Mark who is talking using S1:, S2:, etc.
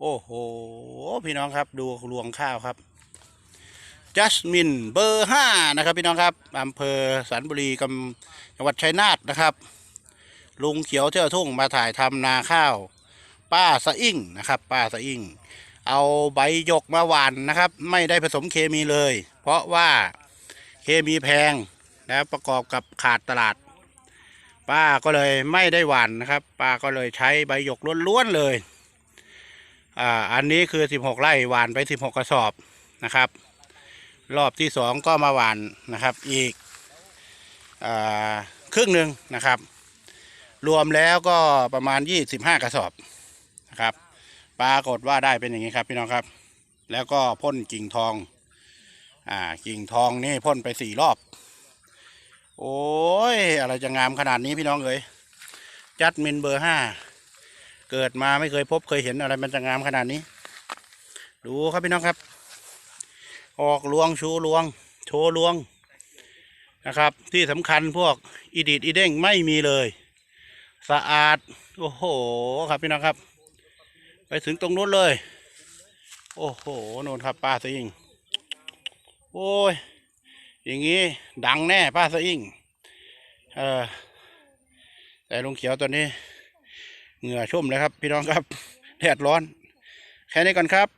S1: โอ้โห พี่น้องครับดูรวงข้าวครับจัสมินเบอร์ห้านะครับพี่น้องครับอำเภอสันบุรีกำจังหวัดชัยนาทนะครับ ลุงเขียวเที่ยวทุ่งมาถ่ายทำนาข้าว ป้าสะอิ่งนะครับ ป้าสะอิ่ง เอาใบหยกมาหว่านนะครับ ไม่ได้ผสมเคมีเลย เพราะว่าเคมีแพงแล้วประกอบกับขาดตลาด ป้าก็เลยไม่ได้หว่านนะครับ ป้าก็เลยใช้ใบหยกล้วนๆเลย อ่าอันนี้คือ 16 ไร่หวานไป 16 กระสอบนะครับ รอบที่สองก็มาหวานนะครับอีกอ่าครึ่งหนึ่งนะครับ รวมแล้วก็ประมาณ 25 กระสอบนะครับปรากฏว่าได้เป็นอย่างนี้ครับพี่น้องครับ แล้วก็พ่นกิ่งทองอ่ากิ่งทองนี่พ่นไปสี่รอบ โอ้ยอะไรจะงามขนาดนี้พี่น้องเอ๋ยจัดมินเบอร์ห้า เกิดมาไม่เคยพบเคยเห็นอะไรมันจะงามขนาดนี้ ดูครับพี่น้องครับ ออกลวงชูลวง โชว์ลวงนะครับ ที่สำคัญพวกอีดีดอีเด้งไม่มีเลย สะอาด โอ้โห ครับพี่น้องครับ ไปถึงตรงนู้นเลย โอ้โหโน่นครับป้าสะอิงโอ้ย อย่างงี้ดังแน่ป้าสะอิงเออแต่ลุงเขียวตัวนี้ เหงื่อชุ่มเลยครับ พี่น้องครับแดดร้อน แค่นี้ก่อนครับ